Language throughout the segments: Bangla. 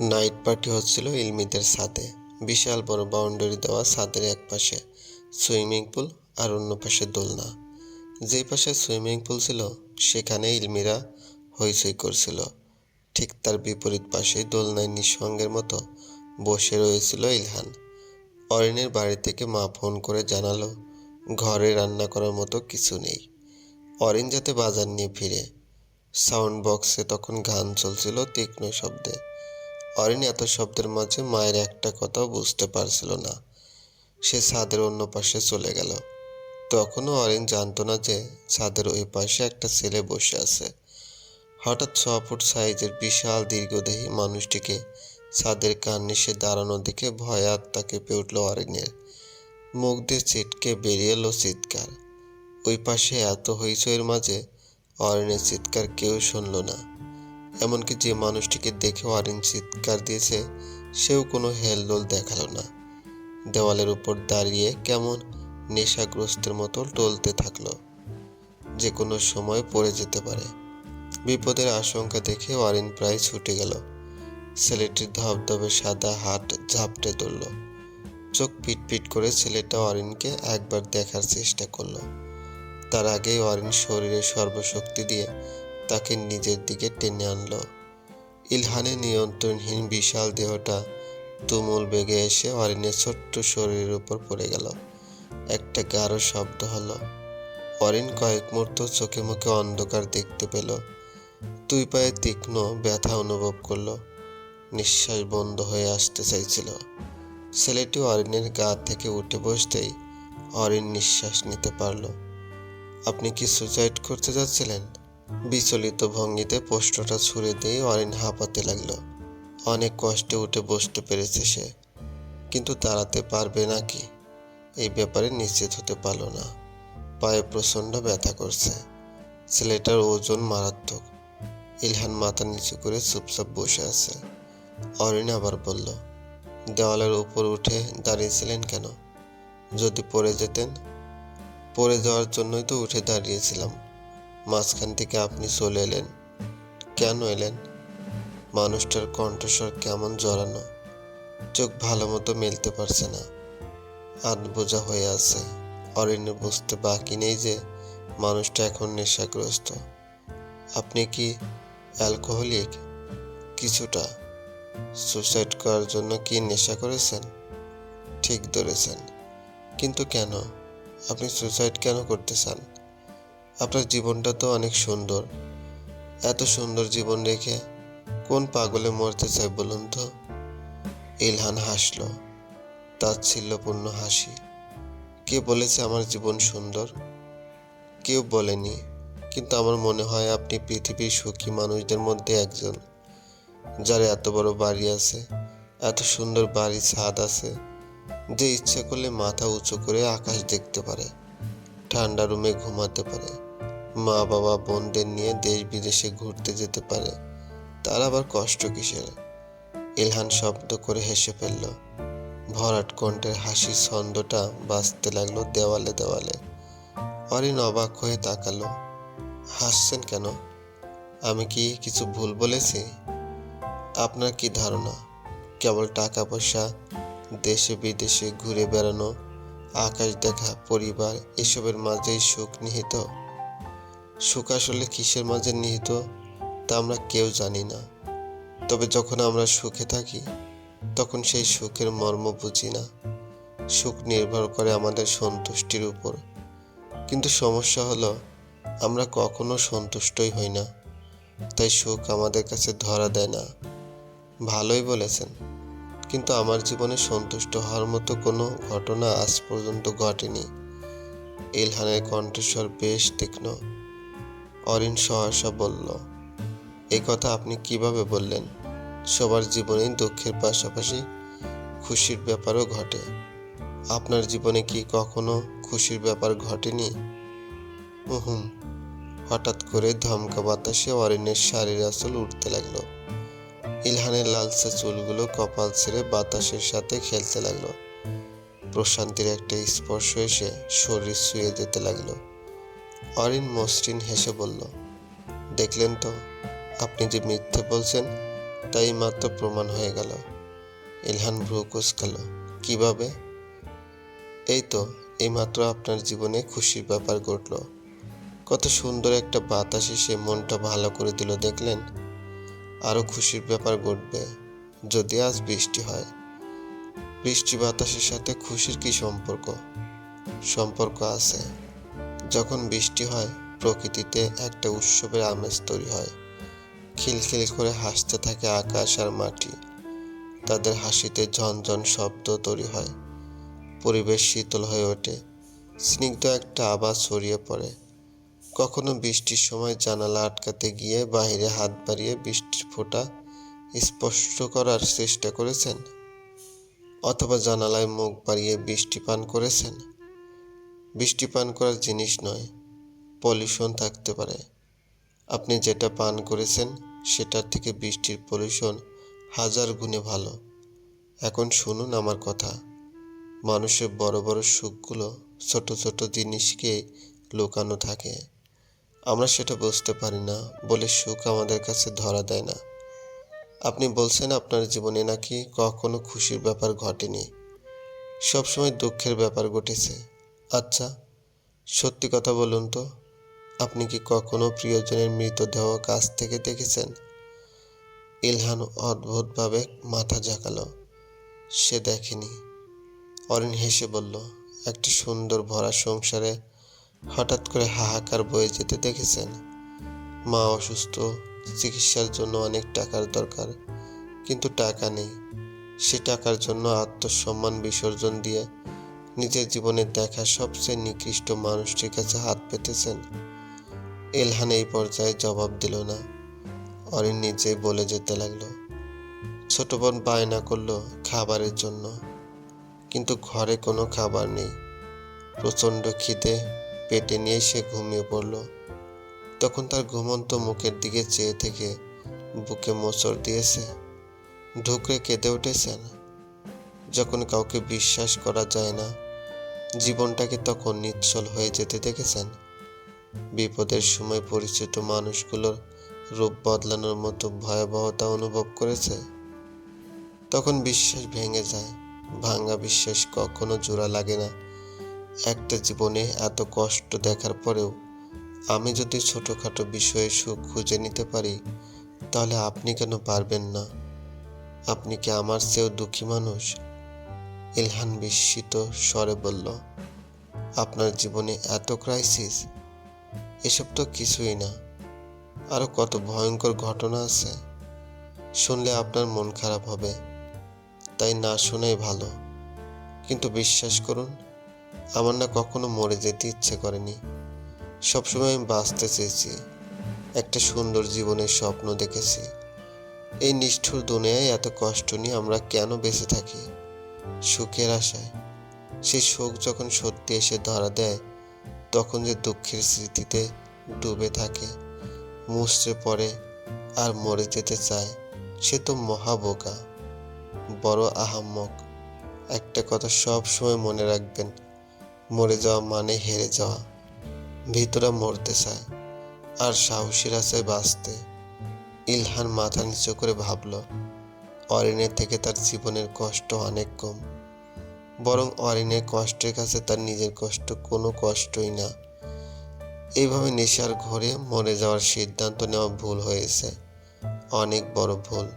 নাইট পার্টি হচ্ছিল ইলমিদের ছাদে বিশাল বড় বাউন্ডারি দেওয়া ছাদের এক পাশে। সুইমিং পুল আর অন্য পাশে দোলনা। যেই পাশে সুইমিং পুল ছিল, সেখানে ইলমিরা হইচই করছিল। ঠিক তার বিপরীত পাশে দোলনায় নিঃসঙ্গের মতো বসে রয়েছিল ইলহান। অরিনের বাড়ি থেকে মা ফোন করে জানালো, ঘরে রান্না করার মতো কিছু নেই। অরিন যাতে বাজার নিয়ে ফিরে। সাউন্ড বক্সে তখন গান চলছিল তীক্ষ্ণ শব্দে। অরিন এত শব্দের মাঝে মায়ের একটা কথাও বুঝতে পারছিল না। সে ছাদের অন্য পাশে চলে গেল। তখনও অরিন জানতো না যে ছাদের ওই পাশে একটা ছেলে বসে আছে। হঠাৎ ছ ফুট সাইজের বিশাল দীর্ঘদেহী মানুষটিকে ছাদের কার্নিশে দাঁড়ানো দেখে ভয়ে আত্মা কেঁপে উঠল অরিনের। মুখ দিয়ে ছিটকে বেরিয়ে এলো চিৎকার। ওই পাশে এত হইচইয়ের মাঝে অরিনের চিৎকার কেউ শুনল না। এমনকি যে মানুষটিকে দেখে অরিন চিৎকার দিয়েছে, সেও কোনো হেলদোল দেখাল না। দেওয়ালের উপর দাঁড়িয়ে কেমন নেশাগ্রস্তের মতো টলতে থাকল। যে কোনো সময় পড়ে যেতে পারে। বিপদের আশঙ্কা দেখে অরিন প্রায় ছুটে গেল। ছেলেটির ধবধবে সাদা হাট ঝাপটে ধরল। চোখ পিটপিট করে ছেলেটা অরিনকে একবার দেখার চেষ্টা করল। তার আগেই অরিন শরীরে সর্বশক্তি দিয়ে তাকে নিজের দিকে টেনে আনলো। ইলহানের নিয়ন্ত্রণহীন বিশাল দেহটা তুমুল বেগে এসে অরিনের ছোট্ট শরীরের উপর পড়ে গেল। একটা গাঢ় শব্দ হলো। অরিন কয়েক মুহূর্ত চোখে মুখে অন্ধকার দেখতে পেল। দুই পায়ে তীক্ষ্ণ ব্যথা অনুভব করল। নিঃশ্বাস বন্ধ হয়ে আসতে চাইছিল। ছেলেটি অরিনের গা থেকে উঠে বসতেই অরিন নিঃশ্বাস নিতে পারল। আপনি কি সুসাইড করতে যাচ্ছিলেন? বিচলিত ভঙ্গিতে পোস্টটা ছুঁড়ে দিয়ে অরিন হাঁপাতে লাগল। অনেক কষ্টে উঠে বসতে পেরেছে সে, কিন্তু দাঁড়াতে পারবে নাকি? এই ব্যাপারে নিশ্চিত হতে পারল না। পায়ে প্রচণ্ড ব্যথা করছে। ছেলেটার ওজন মারাত্মক। ইলহান মাথা নিচু করে চুপচাপ বসে আছে। অরিন আবার বলল, দেওয়ালের উপর উঠে দাঁড়িয়েছিলেন কেন? যদি পড়ে যেতেন? পড়ে যাওয়ার জন্যই তো উঠে দাঁড়িয়েছিলাম। মাঝখান থেকে আপনি চলে এলেন। কেন এলেন? মানুষটার কণ্ঠস্বর কেমন জড়ানো? চোখ ভালো মতো মেলতে পারছে না। হাত বোঝা হয়ে আছে। অরিনের বুঝতে বাকি নেই যে মানুষটা এখন নেশাগ্রস্ত। আপনি কি অ্যালকোহলিক? কিছুটা। সুসাইড করার জন্য কি নেশা করেছেন? ঠিক ধরেছেন। কিন্তু কেন? আপনি সুসাইড কেন করতে চান? আপনার জীবনটা তো অনেক সুন্দর। এত সুন্দর জীবন রেখে কোন পাগলে মরতে চাই বলুন তো? ইলহান হাসল, তাচ্ছিল্যপূর্ণ হাসি। কে বলেছে আমার জীবন সুন্দর? কেউ বলেনি, কিন্তু আমার মনে হয় আপনি পৃথিবীর সুখী মানুষদের মধ্যে একজন, যার এত বড় বাড়ি আছে, এত সুন্দর বাড়ি ছাদ আছে, যে ইচ্ছে করলে মাথা উঁচু করে আকাশ দেখতে পারে, ঠান্ডা রুমে ঘুমাতে পারে। মা বাবা বোনদের নিয়ে দেশ বিদেশে ঘুরতে যেতে পারে। তার আবার কষ্ট কিসের? ইলহান শব্দ করে হেসে ফেলল। ভরাট কণ্ঠের হাসির ছন্দটা বাঁচতে লাগল দেওয়ালে দেওয়ালে। অরিন অবাক হয়ে তাকালো। হাসছেন কেন? আমি কি কিছু ভুল বলেছি? আপনার কি ধারণা? কেবল টাকা পয়সা দেশে বিদেশে ঘুরে বেড়ানো, আকাশ দেখা, পরিবার, এসবের মাঝেই সুখ নিহিত? সুখ আসলে কিসের মাঝে নিহিত, তা আমরা কেউ জানি না। তবে যখন আমরা সুখে থাকি, তখন সেই সুখের মর্ম বুঝি না। সুখ নির্ভর করে আমাদের সন্তুষ্টির উপর। কিন্তু সমস্যা হলো, আমরা কখনো সন্তুষ্টই হই না। তাই সুখ আমাদের কাছে ধরা দেয় না। ভালোই বলেছেন। কিন্তু আমার জীবনে সন্তুষ্ট হওয়ার মতো কোনো ঘটনা আজ পর্যন্ত ঘটেনি। ইলহানের কণ্ঠস্বর বেশ তীক্ষ্ণ। অরিন সহসা বলল এই কথা আপনি কীভাবে বললেন? সবার জীবনেই দুঃখের পাশাপাশি খুশির ব্যাপারও ঘটে। আপনার জীবনে কি কখনো খুশির ব্যাপার ঘটেনি? হুম হঠাৎ করে ধমকা বাতাসে অরিনের শাড়ির আসল উঠতে লাগল। ইলহানের লালচে চুলগুলো কপাল ছেড়ে বাতাসের সাথে খেলতে লাগল। প্রশান্তির একটা স্পর্শ এসে শরীর শুয়ে যেতে লাগল। অরিন মসৃণ হেসে বলল, দেখলেন তো, আপনি যে মিথ্যে বলছেন, তাই মাত্র প্রমাণ হয়ে গেল। ইলহান ভ্রু কুচকাল, কীভাবে? এই তো, এইমাত্র আপনার জীবনে খুশির ব্যাপার ঘটলো। কত সুন্দর একটা বাতাস এসে মনটা ভালো করে দিল, দেখলেন? আরও খুশির ব্যাপার ঘটবে, যদি আজ বৃষ্টি হয়। বৃষ্টি বাতাসের সাথে খুশির কি সম্পর্ক? সম্পর্ক আছে। যখন বৃষ্টি হয়, প্রকৃতিতে একটা উৎসবের আমেজ তৈরি হয়। খিলখিল করে হাসতে থাকে আকাশ আর মাটি। তাদের হাসিতে ঝনঝন শব্দ তৈরি হয়। পরিবেশ শীতল হয়ে ওঠে। স্নিগ্ধ একটা আওয়াজ ছড়িয়ে পড়ে। কখনো বৃষ্টির সময় জানালা আটকাতে গিয়ে বাইরে হাত বাড়িয়ে বৃষ্টির ফোঁটা স্পষ্ট করার চেষ্টা করেছেন? অথবা জানালায় মুখ বাড়িয়ে বৃষ্টি পান করেছেন? বৃষ্টি পান করার জিনিস নয়, পলিউশন থাকতে পারে। আপনি যেটা পান করেছেন, সেটার থেকে বৃষ্টির পলিউশন হাজার গুণে ভালো। এখন শুনুন আমার কথা। মানুষের বড় বড় সুখগুলো ছোট ছোট জিনিসকে লুকানো থাকে। আমরা সেটা বুঝতে পারি না বলে সুখ আমাদের কাছে ধরা দেয় না। আপনি বলছেন আপনার জীবনে নাকি কখনো খুশির ব্যাপার ঘটেনি। সবসময় দুঃখের ব্যাপার ঘটেছে। আচ্ছা সত্যি কথা বলুন তো, আপনি কি কখনো প্রিয়জনের মৃতদেহ কাছ থেকে দেখেছেন? ইলহান অদ্ভুতভাবে মাথা ঝাঁকালো। সে দেখেনি। অরিন হেসে বলল, একটা সুন্দর ভরা সংসারে হঠাৎ করে হাহাকার বয়ে যেতে দেখেছেন। মা অসুস্থ, চিকিৎসার জন্য অনেক টাকার দরকার, কিন্তু টাকা নেই। সে টাকার জন্য আত্মসম্মান বিসর্জন দিয়ে নিজের জীবনে দেখা সবচেয়ে নিকৃষ্ট মানুষটির কাছে হাত পেতেছেন। এলহান এই পর্যায়ে জবাব দিল না। অরিন নিজেই বলে যেতে লাগল। ছোট বোন বায়না করল খাবারের জন্য। কিন্তু ঘরে কোনো খাবার নেই। প্রচণ্ড খিদে, পেটে নিয়ে সে ঘুমিয়ে পড়ল। তখন তার ঘুমন্ত মুখের দিকে চেয়ে থেকে বুকে মোচড় দিয়েছে। ঢুকরে কেঁদে উঠেছেন। যখন কাউকে বিশ্বাস করা যায় না জীবনটাকে তখন নিচ্ছল হয়ে যেতে দেখেছেন। বিপদের সময় পরিচিত মানুষগুলোর রূপ বদলানোর মতো ভয়াবহতা অনুভব করেছে। তখন বিশ্বাস ভেঙে যায়। ভাঙা বিশ্বাস কখনো জোড়া লাগে না। একটা জীবনে এত কষ্ট দেখার পরেও আমি যদি ছোটোখাটো বিষয়ে সুখ খুঁজে নিতে পারি, তাহলে আপনি কেন পারবেন না? আপনি কি আমার চেয়েও দুঃখী মানুষ? ইলহান বিস্মিত স্বরে বলল, আপনার জীবনে এত ক্রাইসিস এসব তো কিছুই না। আরও কত ভয়ঙ্কর ঘটনা আছে। শুনলে আপনার মন খারাপ হবে, তাই না শোনাই ভালো। কিন্তু বিশ্বাস করুন, আমার না কখনো মরে যেতে ইচ্ছে করেনি। সবসময় আমি বাঁচতে চেয়েছি, একটা সুন্দর জীবনের স্বপ্ন দেখেছি। এই নিষ্ঠুর দুনিয়ায় এত কষ্ট নিয়ে আমরা কেন বেঁচে থাকি? সুখের আশায়। সেই সুখ যখন সত্যি এসে ধরা দেয়, তখন যে দুঃখের স্মৃতিতে ডুবে থাকে মুচড়ে পড়ে আর মরে যেতে চায়, সে তো মহাবোকা। বড় আহাম্মক, একটা কথা সব সময় মনে রাখবেন, মরে যাওয়া মানে হেরে যাওয়া, ভিতরে মরতে চায়, আর সাহসীরা চায় বাঁচতে। ইলহান মাথা নিচু করে ভাবল অরিনের থেকে তার জীবনের কষ্ট অনেক কম। বরং অরিনের কষ্টের কাছে তার নিজের কষ্ট কোনো কষ্টই না। এইভাবে নেশার ঘরে মরে যাওয়ার সিদ্ধান্ত নেওয়া ভুল হয়েছে। অনেক বড় ভুল।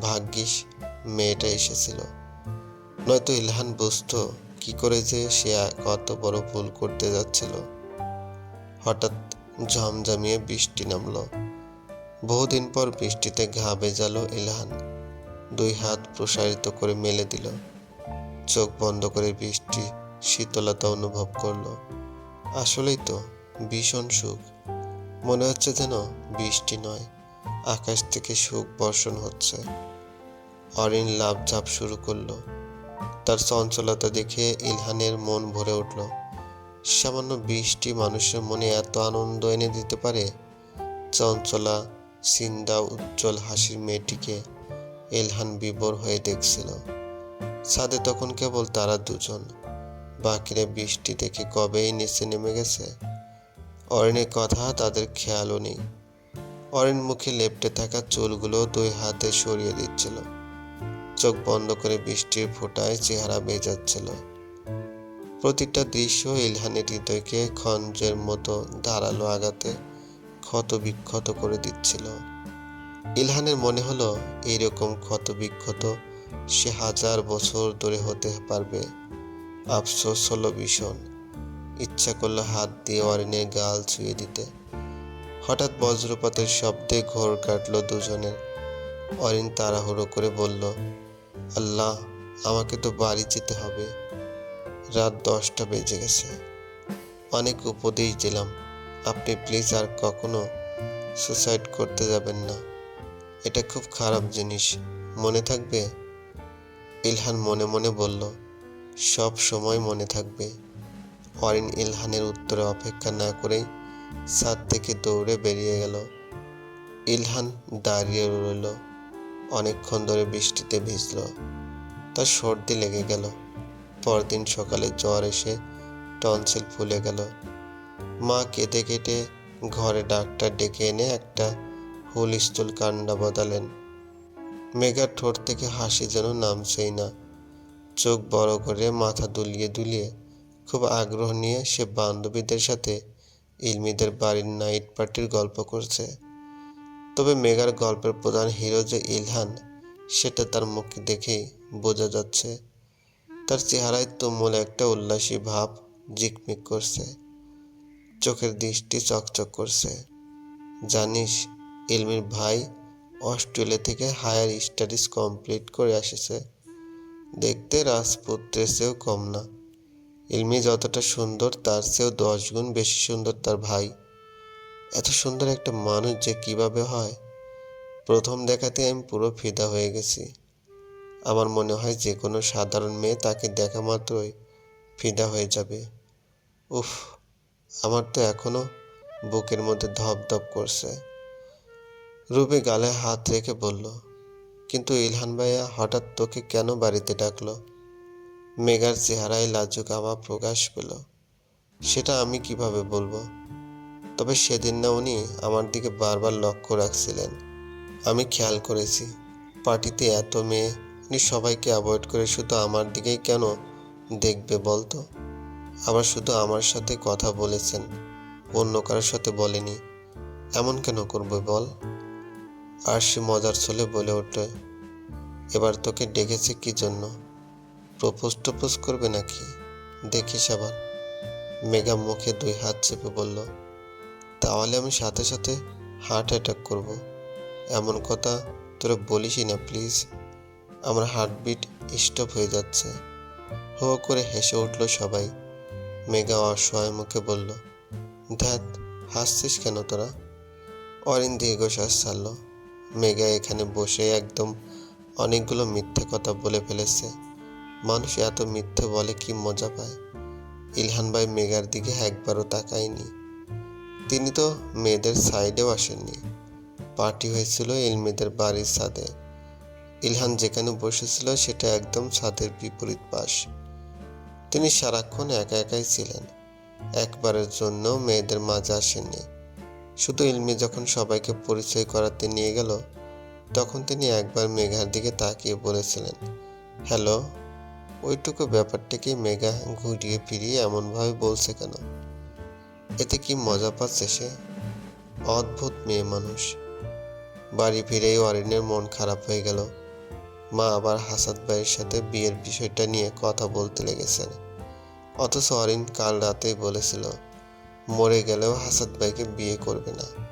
ভাগ্যিস মেয়েটা এসেছিল। নয়তো ইলহান বুঝতো কি করে যে সে কত বড় ভুল করতে যাচ্ছিল। হঠাৎ ঝমঝমিয়ে বৃষ্টি নামলো। বহুদিন পর বৃষ্টিতে ঘা ভেজালো ইলহান। দুই হাত প্রসারিত করে মেলে দিল। চোখ বন্ধ করে বৃষ্টি, শীতলতা অনুভব করল। আসলেই তো, ভীষণ সুখ। মনে হচ্ছে যেন বৃষ্টি নয়, আকাশ থেকে সুখ বর্ষণ হচ্ছে। অরিন লাভ ঝাপ শুরু করল। তার চঞ্চলতা দেখে ইলহানের মন ভরে উঠল। সামান্য বৃষ্টি মানুষের মনে এত আনন্দ এনে দিতে পারে? চঞ্চলা সিন্দা উজ্জ্বল হাসির মেয়েটিকে ইলহান বিবর হয়ে দেখছিল। ছাদে তখন কেবল তারা দুজন। বাকিরা বৃষ্টি দেখে কবেই নিচে নেমে গেছে? অরণ্যের কথা তাদের খেয়ালও নেই। অরিন মুখে লেপটে থাকা চুলগুলো দুই হাতে সরিয়ে দিচ্ছিল। চোখ বন্ধ করে বৃষ্টির ফোঁটায় চেহারা বেজাচ্ছিল। প্রতিটা দৃশ্য ইলহানের হৃদয়কে খঞ্জের মতো ধারালো আঘাতে ক্ষত বিক্ষত করে দিচ্ছিল। ইলহানের মনে হলো এইরকম ক্ষত বিক্ষত সে হাজার বছর ধরে হতে পারবে। আফসোস হলো ভীষণ। ইচ্ছা করল হাত দিয়ে অরিনের গাল ছুঁয়ে দিতে। হঠাৎ বজ্রপাতের শব্দে ঘোর কাটলো দুজনের। অরিন তাড়াহুড়ো করে বলল, আল্লাহ, আমাকে তো বাড়ি যেতে হবে। রাত দশটা বেজে গেছে। অনেক উপদেশ দিলাম। আপনি প্লিজ আর কখনো সুসাইড করতে যাবেন না। এটা খুব খারাপ জিনিস। মনে থাকবে? ইলহান মনে মনে বলল, সব সময় মনে থাকবে। অরিন ইলহানের উত্তরে অপেক্ষা না করেই ছাদ থেকে দৌড়ে বেরিয়ে গেল। ইলহান দাঁড়িয়ে রইল, অনেকক্ষণ ধরে বৃষ্টিতে ভিজল। তার সর্দি লেগে গেল। পরদিন সকালে জ্বর এসে টনসিল ফুলে গেল। মা কেটে কেটে ঘরে ডাক্তার ডেকে এনে একটা হুলস্থুল কান্ডা বদালেন মেঘার ঠোঁট থেকে হাসি যেন নামছেই না। চোখ বড় করে মাথা দুলিয়ে দুলিয়ে খুব আগ্রহ নিয়ে সে বান্ধবীদের সাথে ইলমিদের বাড়ির নাইট পার্টির গল্প করছে। তবে মেঘার গল্পের প্রধান হিরো যে ইলহান, সেটা তার মুখ দেখেই বোঝা যাচ্ছে। তার চেহারায় তুমুল একটা উল্লাসী ভাব জিকমিক করছে। চোখের দৃষ্টি চকচক করছে। জানিস ইলমির ভাই অস্ট্রেলিয়া থেকে হায়ার স্টাডিজ কমপ্লিট করে এসেছে। দেখতে রাজপুত্রের চেয়েও কম না। ইলমি যতটা সুন্দর, তার চেয়েও দশ গুণ বেশি সুন্দর তার ভাই। এত সুন্দর একটা মানুষ যে কীভাবে হয়? প্রথম দেখাতে আমি পুরো ফিদা হয়ে গেছি। আমার মনে হয় যে কোনো সাধারণ মেয়ে তাকে দেখা মাত্রই ফিদা হয়ে যাবে। উফ, আমার তো এখনও বুকের মধ্যে ধপ ধপ করছে। রুবি গালে হাত রেখে বলল, কিন্তু ইলহান ভাইয়া, হঠাৎ তোকে কেন বাড়িতে ডাকলো? মেঘার চেহারায় লাজুক আভা প্রকাশ পেল। সেটা আমি কীভাবে বলব? তবে সেদিন না উনি আমার দিকে বারবার লক্ষ্য রাখছিলেন। আমি খেয়াল করেছি, পার্টিতে এত মেয়ে, উনি সবাইকে অ্যাভয়েড করে শুধু আমার দিকেই কেন দেখবে বলতো? আবার শুধু আমার সাথে কথা বলেছেন, অন্য কারোর সাথে বলেনি। এমন কেন করবে বল? আর সে মজার ছলে বলে ওঠে, এবার তোকে ডেকেছে কি জন্য? প্রপোজ টপোজ করবে নাকি? দেখিস আবার। মেঘা মুখে দুই হাত চেপে বলল, তাহলে আমি সাথে সাথে হার্ট অ্যাটাক করব। এমন কথা তোরা বলিসই না প্লিজ আমার হার্টবিট স্টপ হয়ে যাচ্ছে। হো করে হেসে উঠল সবাই। মেঘা অসহায় মুখে বলল, ধ্যাত, হাসছিস কেন তোরা? অরিন দীর্ঘশ্বাস ছাড়ল। মেঘা এখানে বসে একদম অনেকগুলো মিথ্যে কথা বলে ফেলেছে। মানুষ এত মিথ্যে বলে কি মজা পায়? ইলহান ভাই মেঘার দিকে একবারও তাকায়নি। তিনি তো মেয়েদের সাইডেও আসেননি। পার্টি হয়েছিল ইলমেদের বাড়ির ছাদে। ইলহান যেখানে বসেছিল সেটা একদম ছাদের বিপরীত পাশ। তিনি সারাক্ষণ একা একাই ছিলেন। একবারের জন্য মেয়েদের মাঝে আসেননি। শুধু ইলমি যখন সবাইকে পরিচয় করাতে নিয়ে গেল, তখন তিনি একবার মেঘার দিকে তাকিয়ে বলেছিলেন, হ্যালো, ওইটুকু ব্যাপারটাকে মেঘা ঘুরিয়ে ফিরিয়ে এমনভাবে বলছে কেন? এতে কি মজা পাচ্ছে সে? অদ্ভুত মেয়ে মানুষ। বাড়ি ফিরেই অরিনের মন খারাপ হয়ে গেল। মা আবার হাসাদ ভাইয়ের সাথে বিয়ের বিষয়টা নিয়ে কথা বলতে লেগেছেন। অথচ অরিন কাল রাতেই বলেছিল মরে গেলেও হাসাদ ভাইকে বিয়ে করবে না।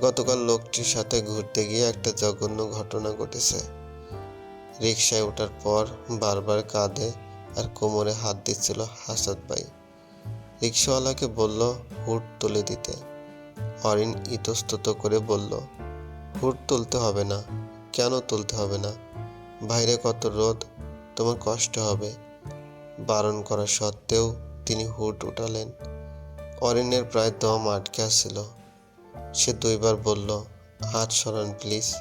গতকাল লোকটির সাথে ঘুরতে গিয়ে একটা জঘন্য ঘটনা ঘটেছে। রিক্সায় ওঠার পর বারবার কাঁধে আর কোমরে হাত দিচ্ছিল হাসাদ ভাই। রিক্সাওয়ালাকে বলল, হুট তুলে দিতে। অরিন ইতস্তত করে বলল, হুট তুলতে হবে না। কেন তুলতে হবে না? বাইরে কত রোদ, তোমার কষ্ট হবে। বারণ করা সত্ত্বেও তিনি হুট উঠালেন। অরিনের প্রায় দম আটকে আসছিল সে দুইবার বলল হাত সরান, প্লিজ।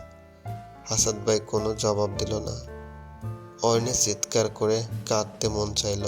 হাসাদ ভাই কোনো জবাব দিল না। অরিনে চিৎকার করে কাঁদতে মন চাইল।